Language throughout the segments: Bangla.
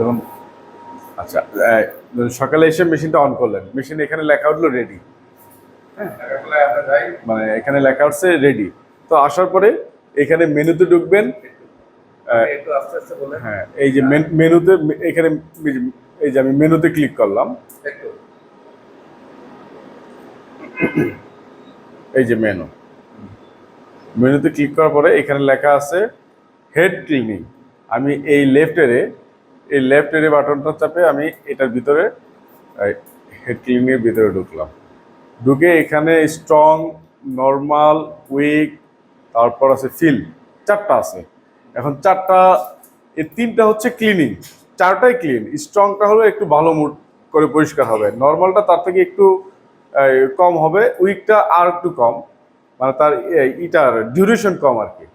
যখন আচ্ছা সকালে এসে মেশিনটা অন করলেন। মেশিন এখানে লেখা উঠল রেডি মানে এখানে লেখা উঠছে রেডি তো আসার পরে এখানে মেনুতে ঢুকবেন হ্যাঁ এই যে মেন- মেনুতে, এখানে এই যে আমি মেনুতে ক্লিক করলাম। এই যে মেনু মেনুতে ক্লিক করার পরে এখানে লেখা আছে হেড ক্লিনিং আমি এই লেফট এরে এই লেফট এরে বাটনটা চাপে আমি এটার ভিতরে হেড ক্লিনিংয়ের ভিতরে ঢুকলাম। ঢুকে এখানে স্ট্রং নর্মাল উইক তারপর আছে ফিল চারটা আছে। এখন চারটা, এই তিনটা হচ্ছে ক্লিনিং চারটাই ক্লিন স্ট্রংটা হলো একটু ভালো মুড করে পরিষ্কার হবে। নর্মালটা তার থেকে একটু কম হবে উইকটা আর একটু কম মানে তার ইটার ডিউরেশন কম আর কি।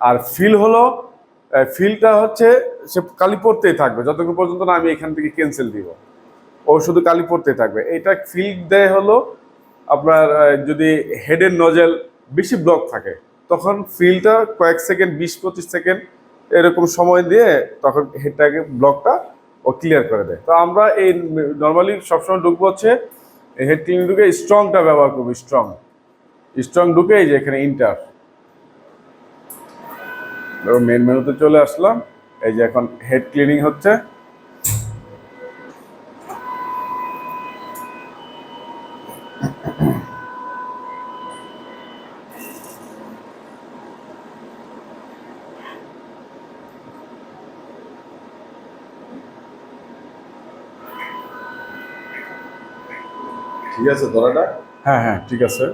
আর ফিল হলো ফিলটা হচ্ছে, সে কালি পড়তেই থাকবে। যতক্ষণ পর্যন্ত না আমি এখান থেকে ক্যান্সেল দিব। ও শুধু কালি পড়তেই থাকবে। এটা ফিল দেয় হলো আপনার যদি হেডের নজেল বেশি ব্লক থাকে, তখন ফিলটা কয়েক সেকেন্ড বিশ, পঁচিশ সেকেন্ড এরকম সময় দিয়ে তখন হেডটাকে ব্লকটা ও ক্লিয়ার করে দেয়। তো আমরা এই নর্মালি সবসময় ঢুকবো হচ্ছে হেড ক্লিনিং ঢুকে স্ট্রংটা ব্যবহার করব স্ট্রং স্ট্রং ঢুকে এই যে এখানে ইন্টার মেন মেনুতে চলে আসলাম। এই যে এখন হেড ক্লিনিং হচ্ছে। ঠিক আছে ধরাটা? হ্যাঁ হ্যাঁ ঠিক আছে।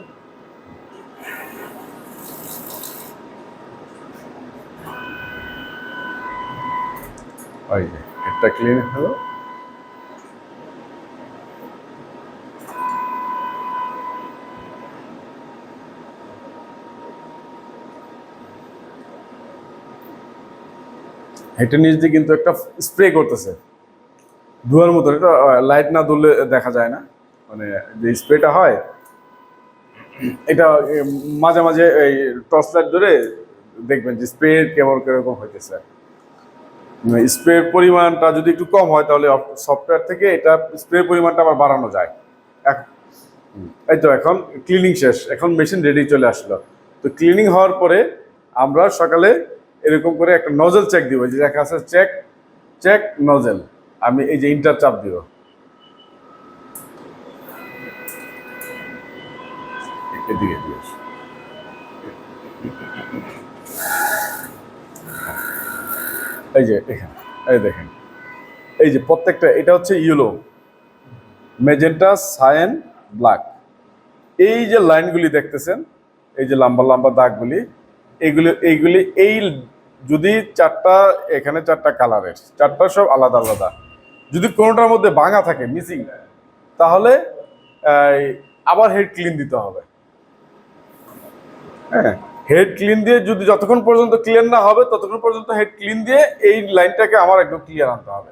ওই যে হেডটা ক্লিন হলো। হেডের নিচ দিয়ে কিন্তু একটা স্প্রে করতেছে। ধোয়ার মতো, এটা লাইট না ধরলে দেখা যায় না। মানে যে স্প্রেটা হয়, এটা মাঝে মাঝে এই টর্চ লাইট ধরে দেখবেন যে স্প্রে কেমন কীরকম হইতেছে। স্প্রের পরিমাণটা যদি একটু কম হয় তাহলে সফটওয়্যার থেকে এটা স্প্রের পরিমাণটা আবার বাড়ানো যায়। এই তো এখন ক্লিনিং শেষ। এখন মেশিন রেডি চলে আসলো। তো ক্লিনিং হওয়ার পরে আমরা সকালে এরকম করে একটা নজল চেক দিব। যে দেখা আছে চেক চেক নজেল আমি এই যে ইন্টার চাপ দিব। এদিকে দিয়ে এই যে এখানে, এই দেখেন। এই যে প্রত্যেকটা, এটা হচ্ছে ইয়েলো মেজেন্টা সায়েন ব্ল্যাক এই যে লাইনগুলি দেখতেছেন, এই যে লম্বা লম্বা দাগগুলি এইগুলি এইগুলি, এই যদি চারটা, এখানে চারটা কালারের, চারটা সব আলাদা আলাদা। যদি কোনোটার মধ্যে ভাঙা থাকে মিসিং তাহলে আবার হেড ক্লিন দিতে হবে। হ্যাঁ? হেড ক্লিন দিয়ে যদি যতক্ষণ পর্যন্ত ক্লিয়ার না হবে, ততক্ষণ পর্যন্ত হেড ক্লিন দিয়ে এই লাইনটাকে আমার একদম ক্লিয়ার আনতে হবে।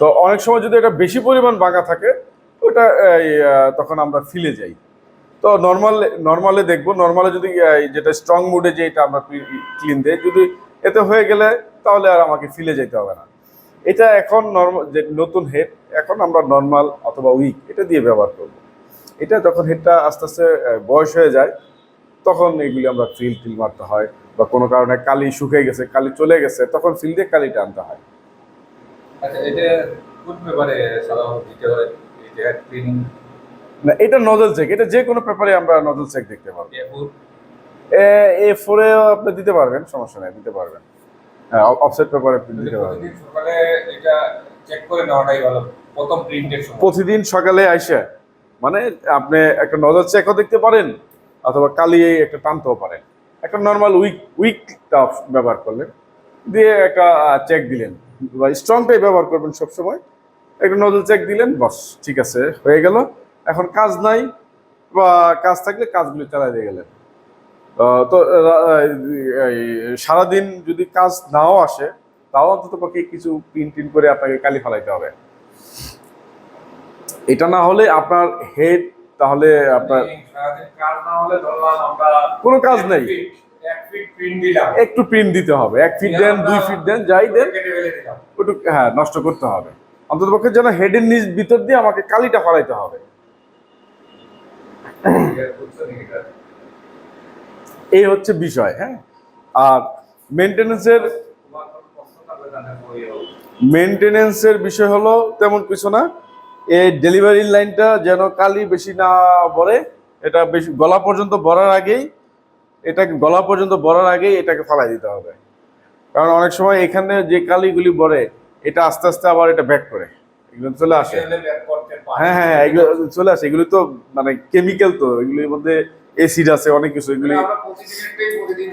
তো অনেক সময় যদি এটা বেশি পরিমাণ বাঁকা থাকে, ওটা তখন আমরা ফিলে যাই। তো নর্মাল নর্মালে দেখব নর্মালে যদি যেটা স্ট্রং মুডে যে এটা আমরা ক্লিন দেয় যদি এতে হয়ে গেলে তাহলে আর আমাকে ফিলে যেতে হবে না। এটা এখন নর্মাল যে নতুন হেড এখন আমরা নর্মাল অথবা উইক এটা দিয়ে ব্যবহার করব। এটা যখন হেডটা আস্তে আস্তে বয়স হয়ে যায় তখন এগুলি আমরা ফিল টিল মারতে হয় বা কোনো কারণে কালি শুকিয়ে গেছে কালি চলে গেছে তখন ফিল দিয়ে কালিটা আনতে হয়। আচ্ছা এটা কোন ব্যাপারে সাধারণত দিতে হয়? এটা ক্লিনিং না এটা নজল চেক এটা যে কোনো পেপারে আমরা নজল চেক দেখতে এফুর এ ফোরেও আপনি দিতে পারবেন সমস্যা নেই দিতে পারবেন। হ্যাঁ অফসেট পেপারে দিতে পারবেন। প্রতিদিন সকালে এটা চেক করে নেওয়াটাই ভালো প্রথম প্রিন্টের সময়। প্রতিদিন সকালে আইসে মানে আপনি একটা নজর চেকও দেখতে পারেন অথবা কালি একটা টানতেও পারেন। একটা নর্মাল উইক উইক টাফ ব্যবহার করলেন দিয়ে একটা চেক দিলেন বা স্ট্রংটাই ব্যবহার করবেন সবসময়। একটা নজল চেক দিলেন, বস, ঠিক আছে, হয়ে গেল। এখন কাজ নাই বা কাজ থাকলে কাজগুলো চালাই দিয়ে গেলেন। তো সারাদিন যদি কাজ নাও আসে, তাও অন্তত পক্ষে কিছু প্রিন্ট টিন করে আপনাকে কালি ফালাইতে হবে। এটা না হলে আপনার হেড তাহলে আপনার কোনো কাজ নেই। একটু প্রিন্ট দিতে হবে। এক ফিট দেন দুই ফিট দেন যাই দেন ওটা একটু হ্যাঁ নষ্ট করতে হবে। অন্তত পক্ষে যেন হেডের নিচ ভিতর দিয়ে আমাকে কালিটা ফলাইতে হবে। এই হচ্ছে বিষয় হ্যাঁ? আর মেনটেনেন্সের মেনটেনেন্সের বিষয় হলো তেমন কিছু না। এই ডেলিভারি লাইনটা যেন কালি বেশি না বড়ে এটা বেশি গলা পর্যন্ত ভরার আগেই এটাকে গলা পর্যন্ত ভরার আগেই এটাকে ফালাই দিতে হবে। কারণ অনেক সময় এখানে যে কালিগুলি বড়ে এটা আস্তে আস্তে আবার এটা ব্যাক করে। এগুলো চলে আসে। পারে। হ্যাঁ হ্যাঁ এগুলো চলে আসে। এগুলি তো মানে কেমিক্যাল তো এগুলির মধ্যে এসিড আছে অনেক কিছু এগুলি প্রতিদিন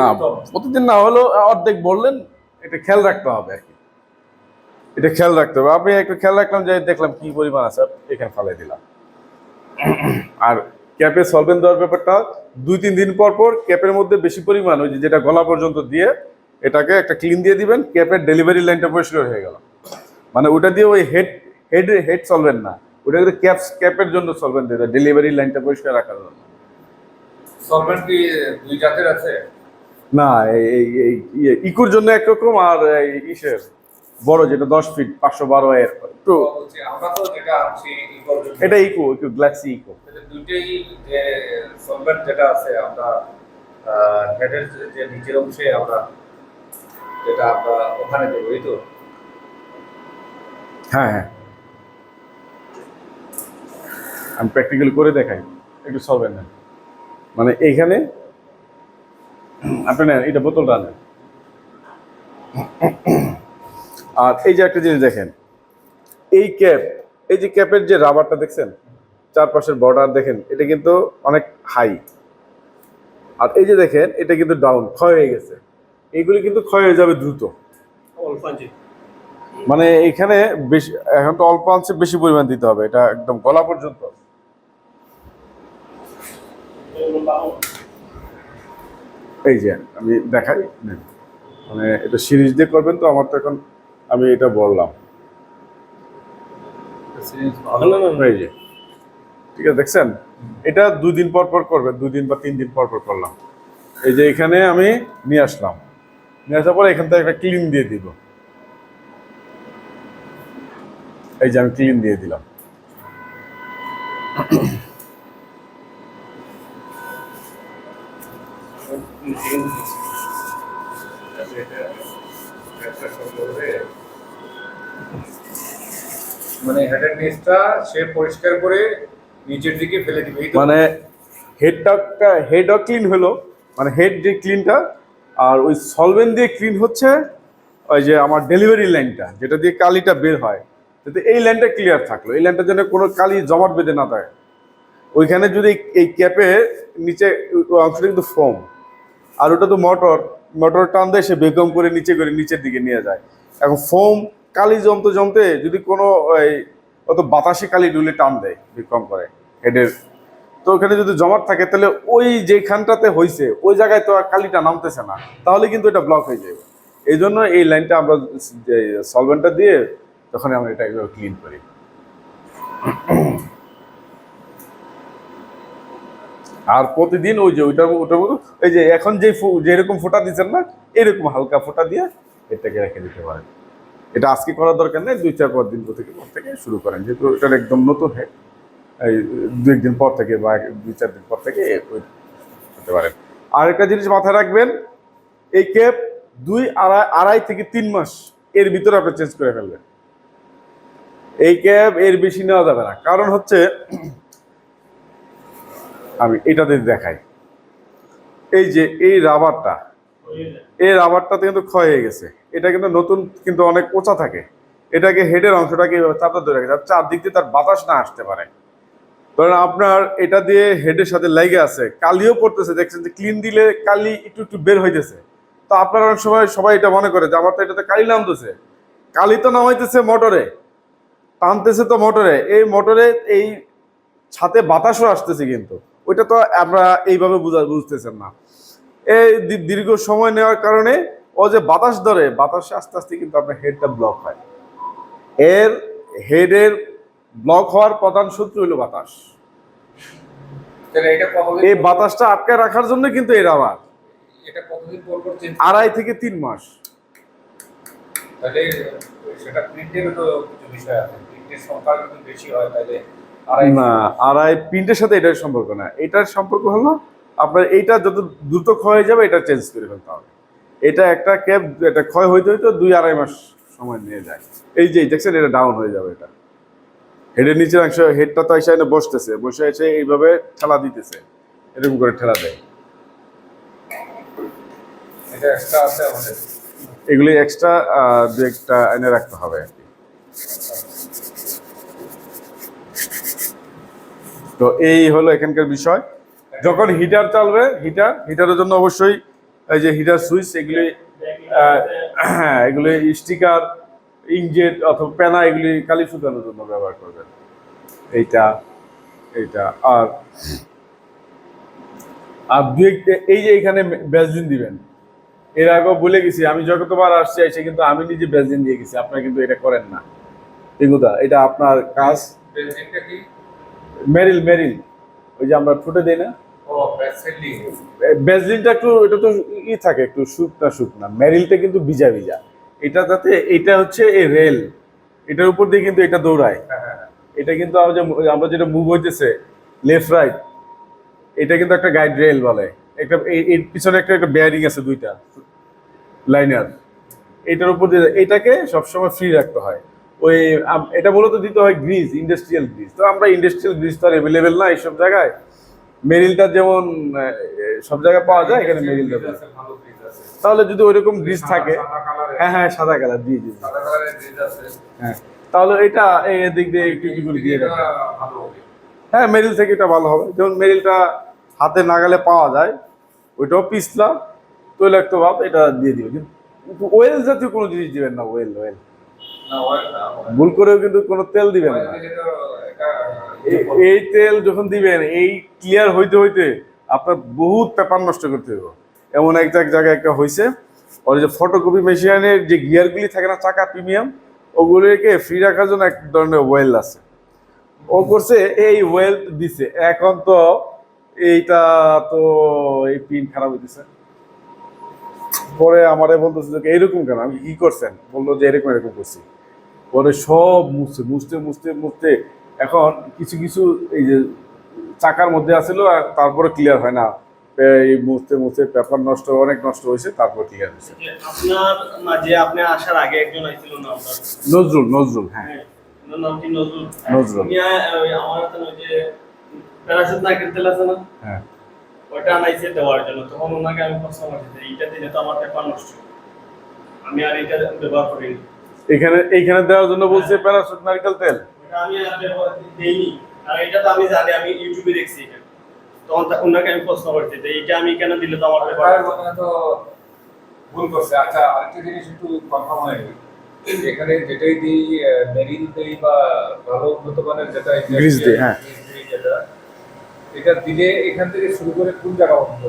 না। প্রতিদিন না হলেও অর্ধেক বললেন এটা খেয়াল রাখতে হবে। এটা খেয়াল রাখতে হবে। আমি একটু খেয়াল রাখলাম যে দেখলাম কি পরিমাণ আছে এখানে ফালাই দিলাম। আর ক্যাপে সলভেন দেওয়ার ব্যাপারটা দুই তিন দিন পর পর ক্যাপের মধ্যে বেশি পরিমাণ ওই যে যেটা গলা পর্যন্ত দিয়ে এটাকে একটা ক্লিন দিয়ে দিবেন ক্যাপের ডেলিভারি লাইনটা পরিষ্কার হয়ে গেল। মানে ওটা দিয়ে ওই হেড হেড হেড সলভেন না ওটা কিন্তু ক্যাপ ক্যাপের জন্য সলভেন দিয়ে দেয় ডেলিভারি লাইনটা পরিষ্কার রাখার জন্য। সলভেন্ট কি দুই জাতের আছে? না এই ইকুর জন্য একরকম আর এই ইসের। বড় যেটা দশ ফিট পাঁচশো বারো এর। একটু তো বলছি, আমরা তো যেটা আনছি এটা ইকো একটু গ্লাক্সি ইকো তাহলে দুইটাই যে সলভেন্ট যেটা আছে আমরা হেডের যে নিচের অংশে আমরা যেটা আমরা ওখানে দেবো এই তো? হ্যাঁ হ্যাঁ। আমি প্র্যাকটিক্যালি করে দেখাই একটু সলভেন নেন। মানে এইখানে আপনি নেন এটা বোতলটা নেন। আর এই যে একটা জিনিস দেখেন এই ক্যাপ এই যে ক্যাপের যে রাবারটা দেখছেন চারপাশের বর্ডার দেখেন এটা কিন্তু অনেক হাই আর এই যে দেখেন এটা কিন্তু ডাউন ক্ষয় হয়ে গেছে। এইগুলি কিন্তু ক্ষয় হয়ে যাবে দ্রুত। মানে এখানে বেশি এখন তো অল্প আনছে বেশি পরিমাণ দিতে হবে এটা একদম গলা পর্যন্ত। এই যে আমি দেখাই। মানে এটা সিরিজ দিয়ে করবেন তো আমার তো এখন আমি এটা বললাম। ঠিক আছে দেখছেন? এটা দুই দিন পর পর করবে দুই দিন বা তিন দিন পর পর করলাম। এই যে এখানে আমি নিয়ে আসলাম। নিয়ে আসার পর এখান থেকে একটা ক্লিন দিয়ে দিব। এই যে আমি ক্লিন দিয়ে দিলাম। মানে হেডের নিচটা সে পরিষ্কার করে নিচের দিকে ফেলে দিবে। মানে হেডটা হেডও ক্লিন হলো। মানে হেড যে ক্লিনটা আর ওই সলভেন দিয়ে ক্লিন হচ্ছে ওই যে আমার ডেলিভারি লাইনটা যেটা দিয়ে কালিটা বের হয়। যাতে এই লাইনটা ক্লিয়ার থাকল। এই লাইনটা যেন কোনো কালি জমাট বেঁধে না থাকে ওইখানে যদি এই ক্যাপে নিচে অংশটা কিন্তু ফোম আর ওটা তো মোটর মোটর টান দেয়, সে বেগম করে নিচে করে নিচের দিকে নিয়ে যায়। এখন ফোম কালি জমতে জমতে যদি কোনো ওই অত বাতাসে কালি ডুলে টান দেয়, বিক্রম করে, হেডের। তো ওখানে যদি জমাট থাকে, তাহলে ওই যেখানটাতে হয়েছে ওই জায়গায় তো আর কালিটা নামতেছে না। তাহলে কিন্তু এটা ব্লক হয়ে যাবে। এই জন্য এই লাইনটা আমরা সলভেন্টটা দিয়ে তখন আমরা এটা ক্লিন করি। আর প্রতিদিন ওই যে ওইটার ওটার মতো, এই যে এখন যে যেরকম ফোঁটা দিচ্ছেন না, এরকম হালকা ফোঁটা দিয়ে এটাকে রেখে দিতে পারেন। এটা আজকে করার দরকার নেই, দুই চার পাঁচ দিন থেকে, পর থেকে শুরু করেন। যেহেতু এটার একদম নতুন হয় এই দু একদিন পর থেকে বা দুই চার দিন পর থেকে হতে পারেন আর একটা জিনিস মাথায় রাখবেন, এই ক্যাপ দুই আড়াই আড়াই থেকে তিন মাস এর ভিতরে আপনি চেঞ্জ করে ফেলবেন। এই ক্যাব এর বেশি নেওয়া যাবে না। কারণ হচ্ছে, আমি এটাতে দেখাই, এই যে এই রাবারটা এই রাবারটাতে কিন্তু ক্ষয় হয়ে গেছে। এটা কিন্তু নতুন, কিন্তু অনেক ওচা থাকে। এটাকে হেডের অংশটাকে চাপটা ধরে রাখে চারদিক দিয়ে তার বাতাস না আসতে পারে। ধরেন আপনার এটা দিয়ে হেডের সাথে লেগে আছে, কালিও পড়তেছে, দেখছেন যে ক্লিন দিলে কালি একটু একটু বের হইতেছে। তো আপনার অনেক সময় সবাই এটা মনে করে যে আমার তো এটাতে কালি নামতেছে। কালি তো নামাইতেছে মোটরে, টানতেছে তো মোটরে, এই মোটরে এই ছাতে বাতাসও আসতেছে কিন্তু। ওইটা তো আমরা এইভাবে বুঝা, বুঝতেছেন না। এই দীর্ঘ সময় নেওয়ার কারণে ও যে বাতাস ধরে বাতাসে আস্তে আস্তে কিন্তু আপনার হেডটা ব্লক হয়। এর হেডের ব্লক হওয়ার প্রধান সূত্র হলো বাতাস। এই বাতাসটা আটকে রাখার জন্য কিন্তু এর আবার। আড়াই থেকে তিন মাস। না আড়াই প্রিন্টের সাথে এটার সম্পর্ক না। এটার সম্পর্ক হলো আপনার এইটা যত দ্রুত ক্ষয় হয়ে যাবে এটা চেঞ্জ করে ফেলতে হবে। এটা একটা ক্যাব এটা ক্ষয় হইতে হইতে দুই আড়াই মাস সময় নিয়ে যায়। এই যে দেখছেন এটা ডাউন হয়ে যাবে এটা। হেডের নিচের অংশ হেডটা তো এসে বসতেছে বসে এসে এইভাবে ঠেলা দিতেছে এরকম করে ঠেলা দেয়। এগুলি এক্সট্রা দু একটা এনে রাখতে হবে আর কি। তো এই হলো এখানকার বিষয়। যখন হিটার চালবে হিটার হিটারের জন্য অবশ্যই এই যে হিটার সুইচ এগুলি হ্যাঁ এগুলি স্টিকার ইংজেট অথবা পেনা এগুলি কালি শুকানোর জন্য ব্যবহার করবেন। এইটা এইটা আর আর দু এই যে এখানে ব্যাসলিন দিবেন এর আগেও বলে গেছি আমি যতবার আসছি এসে কিন্তু আমি নিজে ব্যাসলিন দিয়ে গেছি আপনারা কিন্তু এটা করেন না। এগুদা এটা আপনার কাজ। মেরিল মেরিল ওই যে আমরা ফুটে দিই না? ব্যাসলিনটা একটু এটা তো ই থাকে একটু শুকনা শুকনা মেরিলটা কিন্তু ভিজা ভিজা। এটা যাতে এটা হচ্ছে এই রেল। এটার উপর দিয়ে কিন্তু এটা দৌড়ায়। হ্যাঁ হ্যাঁ এটা কিন্তু আমরা যেটা মুভ হইতেছে লেফট রাইট এটা কিন্তু একটা গাইড রেল বলে। একটা এর পিছনে একটা একটা বেয়ারিং আছে দুইটা লাইনার এটার উপর দিয়ে এটাকে সবসময় ফ্রি রাখতে হয়। ওই এটা মূলত দিতে হয় গ্রিজ ইন্ডাস্ট্রিয়াল গ্রিজ তো আমরা ইন্ডাস্ট্রিয়াল গ্রিজ তো আর অ্যাভেলেবেল না এইসব জায়গায়। মেরিলটা যেমন সব জায়গায় পাওয়া যায় এখানে মেরিল দেবে আছে, ভালো গ্রিজ আছে তাহলে যদি ওইরকম গ্রিজ থাকে হ্যাঁ হ্যাঁ সাদা কালার গ্রিজ আছে। হ্যাঁ তাহলে এটা এই দিক দিয়ে একটু একটু দিয়ে রাখা। হ্যাঁ মেরিল থেকে এটা ভালো হবে। যেমন মেরিলটা হাতে নাগালে পাওয়া যায় ওইটাও পিছলা তৈলাক্ত ভাব এটা দিয়ে দিবে কিন্তু ওয়েল জাতীয় কোনো জিনিস দিবেন না ওয়েল ওয়েল। ভুল করেও কিন্তু কোনো তেল দিবেন না। এই- তেল যখন দিবেন, এই ক্লিয়ার হইতে হইতে আপনার বহুত পেপার নষ্ট করতে হবে এমন এক এক জায়গায় একটা হয়েছে ওর যে ফটোকপি মেশিনের যে গিয়ারগুলি থাকে না, চাকা প্রিমিয়াম ওগুলিকে ফ্রি রাখার জন্য এক ধরনের ওয়েল আছে। ও করছে, এই ওয়েল দিছে। এখন তো এইটা তো এই পিন খারাপ হইতেছে। পরে আমারে বলতেছে যে এইরকম কেন? আমি কি করছেন? বলল যে, এরকম এরকম করছি। পরে সব মুছছে মুছতে মুছতে মুছতে। এখন কিছু কিছু এই যে চাকার মধ্যে আসছিল আর তারপরে ক্লিয়ার হয় না। এই মুছতে মুছতে পেপার নষ্ট অনেক নষ্ট হয়েছে তারপর ক্লিয়ার হয়েছে। যে আপনার মাঝে আপনি আসার আগে একজন আইছিল না নজরুল নজরুল হ্যাঁ। হ্যাঁ নাম কি নজরুল? নজরুল। উনি আ- ওই আমার যে না হ্যাঁ। ওটা আনাইছে দেওয়ার জন্য। তখন ওনাকে আমি প্রশ্ন করছি এইটা দিলে তো আমার পেপার নষ্ট। আমি আর এটা ব্যবহার করিনি। এখানে এইখানে দেওয়ার জন্য বলছে প্যারাসুট নারকেল তেল। আমি দেইনি। আর এটা তো আমি জানি আমি ইউটিউবে দেখছি এটা। তখন তা- ওনাকে আমি প্রশ্ন করছি যে এইটা আমি কেন দিলে তো আমার পেপার এবার তো ভুল করছে। আচ্ছা আরেকটা জিনিস একটু কনফার্ম হয়ে গেল। এখানে যেটাই দিই মেরিন দিই বা ভালো উন্নত মানের যেটা Grease দিই, হ্যাঁ। যেটা এটা দিলে এখান থেকে শুরু করে কোন জায়গা পর্যন্ত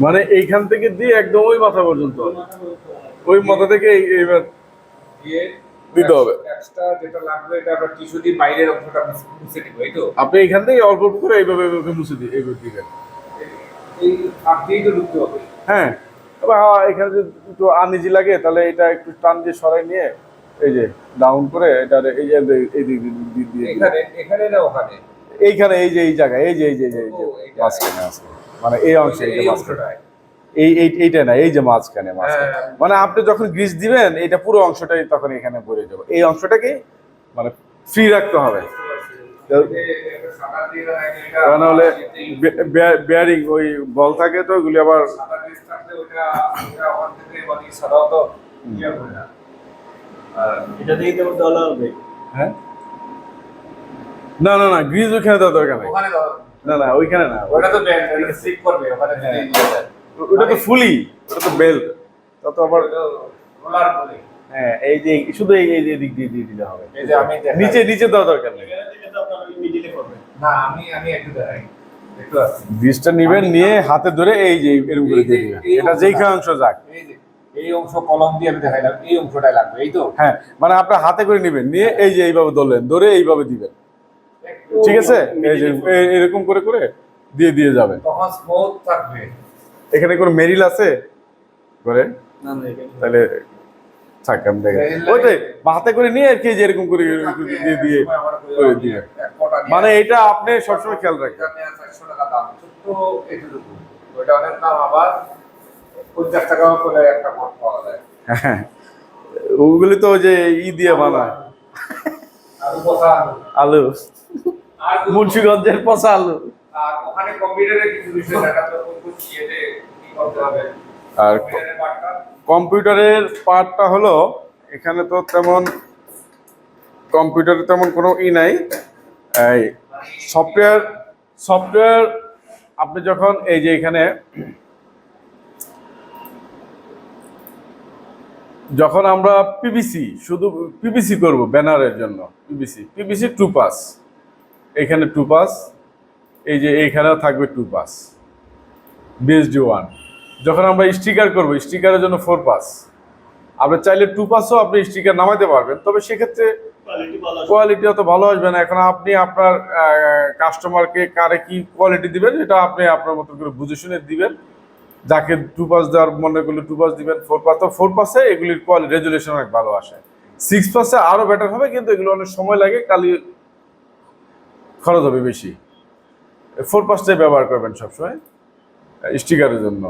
মানে এইখান থেকে দিয়ে একদম ওই মাথা পর্যন্ত। ওই মাথা থেকে এই- এইবার দিয়ে দিতে হবে। যেটা লাগবে এটা আমরা টিস্যু দিয়ে বাইরের অংশটা মুছে- মুছে দিব এই তো? আপনি এখান থেকে অল্প অল্প করে এইভাবে এইভাবে মুছে দিয়ে এইভাবে দিবেন এই ফাঁক দিয়েই তো ঢুকতে হবে। হ্যাঁ। হ্যাঁ এখানে যদি একটু আনইজি লাগে তাহলে এটা একটু টান দিয়ে সরাই নিয়ে এই যে ডাউন করে এটা এই যে এই দিক দিয়ে এখানে এখানে না ওখানে? এইখানে এই যে এই জায়গায় এই যে এই যে এই যে। মাঝখানে মাঝখানে মানে এই অংশে এই যে মাঝখানে। অংশটায়। এই এই এইটা না এই যে মাঝখানে মাঝখানে। হ্যাঁ। মানে আপনি যখন গ্রিস দিবেন এটা পুরো অংশটাই তখন এখানে ভরে যাবে। এই অংশটাকে মানে ফ্রি রাখতে হবে। কারণ হলে বেয়ারিং ওই বল থাকে তো ওগুলি আবার এটা থেকে তো ডলার হবে। হ্যাঁ? না না না গ্রিজ ওইখানে দেওয়ার দরকার নেই। না না ওইখানে না ওটা তো সিক করবে ওখানে যদি যায়। ওটা তো ফুলি ওটা তো তত আবার। হ্যাঁ এই যে শুধু এই এই যে দিক দিয়ে দিয়ে দিলে হবে। এই যে আমি নিচে নিচে দেওয়া দরকার নেই। এখানে থেকে তো আপনার ওই মিডিলে করবে না আমি আমি একটু দেখাই। একটু নিবেন নিয়ে হাতে ধরে এই যে এরকম করে দিয়ে দিবেন। এটা যেইখানে অংশ যাক। এই যে এই অংশ কলম দিয়ে আমি দেখাইলাম। এই অংশটাই লাগবে এই তো? হ্যাঁ মানে আপনার হাতে করে নেবেন নিয়ে এই যে এইভাবে ধরলেন ধরে এইভাবে দিবেন। ঠিক আছে? এই যে এরকম করে করে দিয়ে দিয়ে যাবেন। তখন স্মুথ থাকবে। এখানে কোনো মেরিল আছে? করে তাহলে থাক আমি দেখে ওইটাই হাতে করে নিয়ে আর কি যে করে দিয়ে দিয়ে করে দিয়ে। মানে এটা আপনি সবসময় খেয়াল রাখবেন। চারশো টাকা দাম। ছোট্ট এটুকু ওইটা অনেক দাম আবার। পঞ্চাশ টাকা করে একটা মঠ পাওয়া যায়। হ্যাঁ ওগুলি তো যে ই দিয়ে বানায়। আলু। মুন্সিগঞ্জের পচা আলু। আর ওখানে কম্পিউটারে কিছু বিষয় দেখা তো কোন ইয়েতে কি করতে হবে আর কম্পিউটারের পার্টটা? কম্পিউটারের পার্টটা হলো এখানে তো তেমন কম্পিউটারে তেমন কোনো ই নাই। এই সফটওয়্যার সফটওয়্যার আপনি যখন এই যে এখানে যখন আমরা পিবিসি শুধু পিবিসি করব ব্যানারের জন্য পিবিসি পিবিসি টু পাস এখানে টু পাস এই যে এইখানেও থাকবে টু পাস বিএসডি ওয়ান যখন আমরা স্টিকার করব স্টিকারের জন্য ফোর পাস আপনি চাইলে টু পাসও আপনি স্টিকার নামাইতে পারবেন তবে সেক্ষেত্রে কোয়ালিটি অত ভালো আসবে না। এখন আপনি আপনার কাস্টমারকে কারে কি কোয়ালিটি দিবেন এটা আপনি আপনার মতো করে বুঝে শুনে দিবেন। যাকে টু পাস দেওয়ার মনে করলে টু পাস দিবেন ফোর পাস তো ফোর পাসে এগুলির কোয়ালিটি রেজুলেশন অনেক ভালো আসে। সিক্স পাসে আরও বেটার হবে কিন্তু এগুলো অনেক সময় লাগে কালি খরচ হবে বেশি। ফোর পাসটাই ব্যবহার করবেন সবসময়। স্টিকারের জন্য।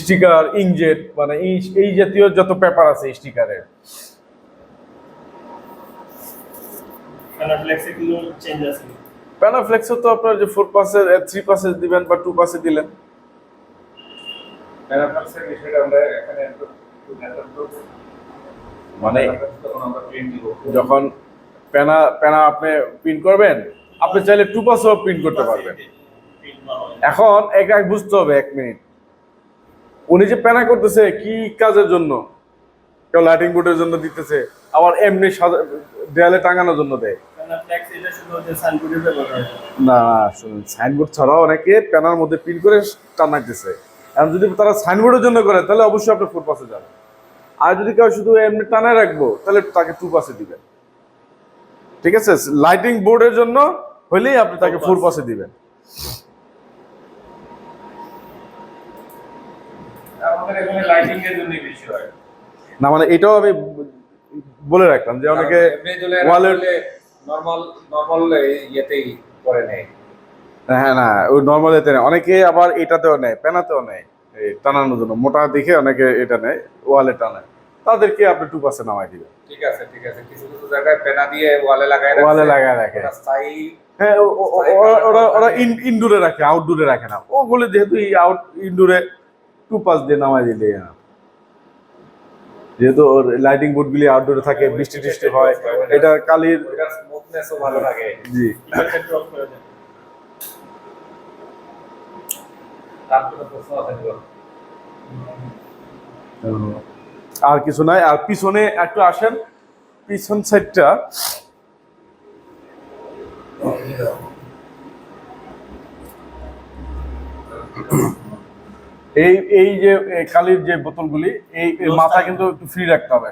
স্টিকার ইংজেট মানে এই এই জাতীয় যত পেপার আছে স্টিকারের চেঞ্জ আছে। প্যানাফ্লেক্সও তো আপনার যে ফোর পাসের থ্রি পাসে দিবেন বা টু পাসে দিলেন। মানে তখন আমরা প্রিন্ট দিব। যখন প্যানা প্যানা আপনি প্রিন্ট করবেন আপনি চাইলে টু পাসও প্রিন্ট করতে পারবেন। এখন এক এক বুঝতে হবে এক মিনিট। উনি যে প্যানা করতেছে কি কাজের জন্য? কেউ লাইটিং বোর্ডের জন্য দিতেছে আবার এমনি দেয়ালে টাঙানোর জন্য দেয়। না না শুনুন সাইনবোর্ড ছাড়াও অনেকে প্যানার মধ্যে প্রিন্ট করে টানাইতেছে। এখন যদি তারা সাইনবোর্ডের জন্য করে তাহলে অবশ্যই আপনি ফোর পাসে যাবেন। আর যদি কেউ শুধু এমনি টানায় রাখব তাহলে তাকে টু পাসে দিবেন। ঠিক আছে? লাইটিং বোর্ডের জন্য হলেই আপনি তাকে ফোর পাসে দিবেন। না মানে এটাও আমি বলে রাখলাম যে অনেকে জ্বলে নরমাল নরমাল ইয়েতেই করে নেয়। হ্যাঁ না ওই নর্মাল এতে নেয়। অনেকে আবার এটাতেও নেয় প্যানাতেও নেয় টানানোর জন্য। মোটা দেখে অনেকে এটা নেয় ওয়ালে টানায় তাদেরকে আপনি টু পাসে নামাই দিবেন। ঠিক আছে ঠিক আছে। কিছু কিছু জায়গায় পেনা দিয়ে ওয়ালে লাগায় ওয়ালে লাগায় রাখে। হ্যাঁ ওরা- ওরা ইনডোরে রাখে। আউটডোরে রাখে না। ওগুলো যেহেতু এই আউট ইনডোরে টু পাস দিয়ে নামাই দিলে না। যেহেতু ওর লাইটিং বোর্ডগুলি আউটডোরে থাকে বৃষ্টি টিষ্টি হয় এটা কালির স্মুথনেসও ভালো লাগে। জি। তারপরে প্রশ্ন আছে। আর কিছু নাই। আর পিছনে একটু আসেন পিছন সাইডটা এই এই যে কালির যে বোতলগুলি এই এই মাথা কিন্তু একটু ফ্রি রাখতে হবে।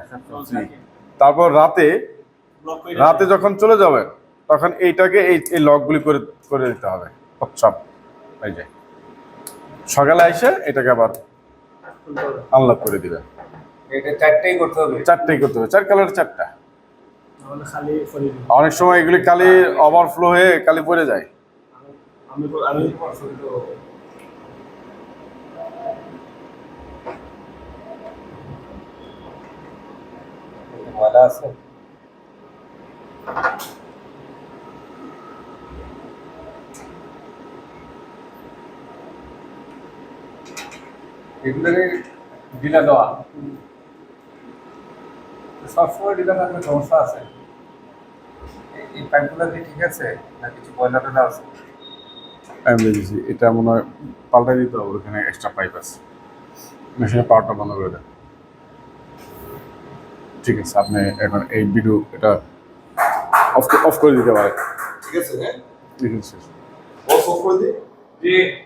তারপর রাতে রাতে যখন চলে যাবেন তখন এইটাকে এই এই লকগুলি করে করে দিতে হবে। সব এই যে। সকালে এসে এটাকে আবার আনলক করে দিবেন। এটা চারটেই করতে হবে। চারটেই করতে হবে। চার কালার চারটা। অনেক সময় এগুলি কালি ওভারফ্লো হয়ে কালি পড়ে যায়। এগুলোকে ডিলা দেওয়া। সবসময় থাকলে সমস্যা আছে। এই- এই পাইপগুলো কি ঠিক আছে? না কিছু পয়লা টয়লা আছে? আমি বুঝেছি এটা মনে হয় পাল্টাই দিতে হবে ওখানে এক্সট্রা পাইপ আছে। মেশিনের পাওয়ারটা বন্ধ করে দেন। ঠিক আছে আপনি এখন এই ভিডিও এটা অফ অফ করে দিতে পারেন। ঠিক আছে হ্যাঁ? ঠিক আছে বস অফ করে দিই